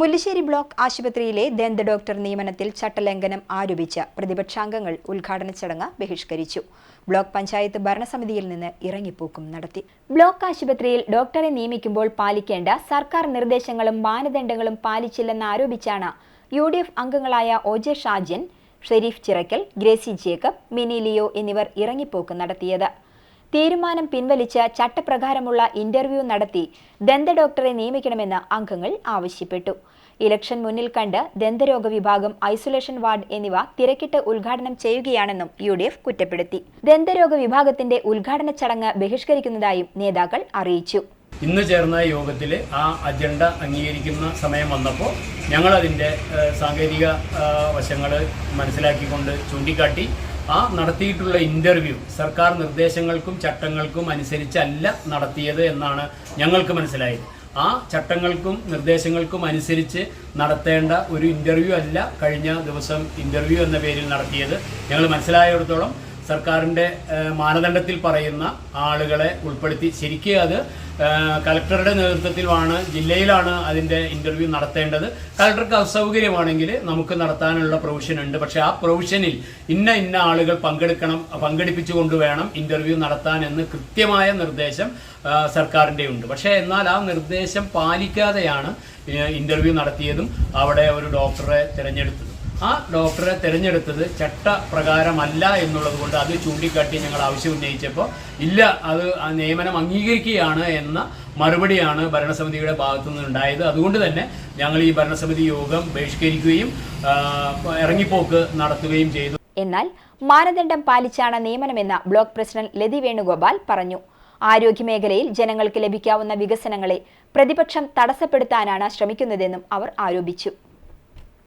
Mullassery block ആശുപത്രിയിലെ ദന്ത doctor നിയമനത്തിൽ ചട്ടലംഘനം ആരോപിച്ച് പ്രതിപക്ഷാംഗങ്ങൾ ഉദ്ഘാടന ചടങ്ങ് ബഹിഷ്കരിച്ചു. ബ്ലോക്ക് പഞ്ചായത്ത് ഭരണസമിതിയിൽ നിന്ന് ഇറങ്ങിപ്പോക്കും നടത്തി. ബ്ലോക്ക് ആശുപത്രിയിൽ ഡോക്ടറെ നിയമിക്കുമ്പോൾ പാലിക്കേണ്ട സർക്കാർ നിർദ്ദേശങ്ങളും മാനദണ്ഡങ്ങളും പാലിച്ചില്ലെന്ന് ആരോപിച്ചാണ് യു ഡി എഫ് അംഗങ്ങളായ ഒ ജെ ഷാജൻ ഷെരീഫ് ചിറക്കൽ ഗ്രേസി ജേക്കബ് മിനി ലിയോ എന്നിവർ ഇറങ്ങിപ്പോക്ക് നടത്തിയത്. തീരുമാനം പിൻവലിച്ച് ചട്ടപ്രകാരമുള്ള ഇന്റർവ്യൂ നടത്തി ദന്ത ഡോക്ടറെ നിയമിക്കണമെന്ന് അംഗങ്ങൾ ആവശ്യപ്പെട്ടു. ഇലക്ഷൻ മുന്നിൽ കണ്ട് ദന്തരോഗ വിഭാഗം ഐസൊലേഷൻ വാർഡ് എന്നിവ തിരക്കിട്ട് ഉദ്ഘാടനം ചെയ്യുകയാണെന്നും യു ഡി എഫ് കുറ്റപ്പെടുത്തി. ദന്തരോഗ വിഭാഗത്തിന്റെ ഉദ്ഘാടന ചടങ്ങ് ബഹിഷ്കരിക്കുന്നതായും നേതാക്കൾ അറിയിച്ചു. ഇന്ന് ചേർന്ന യോഗത്തിൽ ആ അജണ്ട അംഗീകരിക്കുന്ന സമയം വന്നപ്പോൾ ഞങ്ങളതിന്റെ സാങ്കേതിക വശങ്ങൾ മനസ്സിലാക്കിക്കൊണ്ട് ചൂണ്ടിക്കാട്ടി ആ നടത്തിയിട്ടുള്ള ഇന്റർവ്യൂ സർക്കാർ നിർദ്ദേശങ്ങൾക്കും ചട്ടങ്ങൾക്കും അനുസരിച്ചല്ല നടത്തിയത് എന്നാണ് ഞങ്ങൾക്ക് മനസ്സിലായത്. ആ ചട്ടങ്ങൾക്കും നിർദ്ദേശങ്ങൾക്കും അനുസരിച്ച് നടത്തേണ്ട ഒരു ഇന്റർവ്യൂ അല്ല കഴിഞ്ഞ ദിവസം ഇന്റർവ്യൂ എന്ന പേരിൽ നടത്തിയത്. ഞങ്ങൾ മനസ്സിലായിടത്തോളം സർക്കാരിന്റെ മാനദണ്ഡത്തിൽ പറയുന്ന ആളുകളെ ഉൾപ്പെടുത്തി ശരിക്കും അത് കലക്ടറുടെ നേതൃത്വത്തിലാണ് ജില്ലയിലാണ് അതിന്റെ ഇന്റർവ്യൂ നടത്തേണ്ടത്. കലക്ടർക്ക് അസൗകര്യമാണെങ്കിൽ നമുക്ക് നടത്താനുള്ള പ്രൊവിഷൻ ഉണ്ട്. പക്ഷേ ആ പ്രൊവിഷനിൽ ഇന്ന ഇന്ന ആളുകൾ പങ്കെടുക്കണം പങ്കെടുപ്പിച്ചുകൊണ്ട് വേണം ഇന്റർവ്യൂ നടത്താൻ എന്ന് കൃത്യമായ നിർദ്ദേശം സർക്കാരിന്റെ ഉണ്ട്. പക്ഷേ എന്നാൽ ആ നിർദ്ദേശം പാലിക്കാതെയാണ് ഇന്റർവ്യൂ നടത്തിയതും അവിടെ ഒരു ഡോക്ടറെ തിരഞ്ഞെടുത്തതും. ആ ഡോക്ടറെ തിരഞ്ഞെടുത്തത് ചട്ടപ്രകാരമല്ല എന്നുള്ളത് കൊണ്ട് അത് ചൂണ്ടിക്കാട്ടി ഞങ്ങൾ ആവശ്യം ഉന്നയിച്ചപ്പോൾ ഇല്ല അത് ആ നിയമനം അംഗീകരിക്കുകയാണ് എന്ന മറുപടിയാണ് ഭരണസമിതിയുടെ ഭാഗത്തു നിന്നുണ്ടായത്. അതുകൊണ്ട് തന്നെ ഞങ്ങൾ ഈ ഭരണസമിതി യോഗം ബഹിഷ്കരിക്കുകയും ഇറങ്ങിപ്പോക്ക് നടത്തുകയും ചെയ്തു. എന്നാൽ മാനദണ്ഡം പാലിച്ചാണ് നിയമനമെന്ന് ബ്ലോക്ക് പ്രസിഡന്റ് ലതി വേണുഗോപാൽ പറഞ്ഞു. ആരോഗ്യമേഖലയിൽ ജനങ്ങൾക്ക് ലഭിക്കാവുന്ന വികസനങ്ങളെ പ്രതിപക്ഷം തടസ്സപ്പെടുത്താനാണ് ശ്രമിക്കുന്നതെന്നും അവർ ആരോപിച്ചു.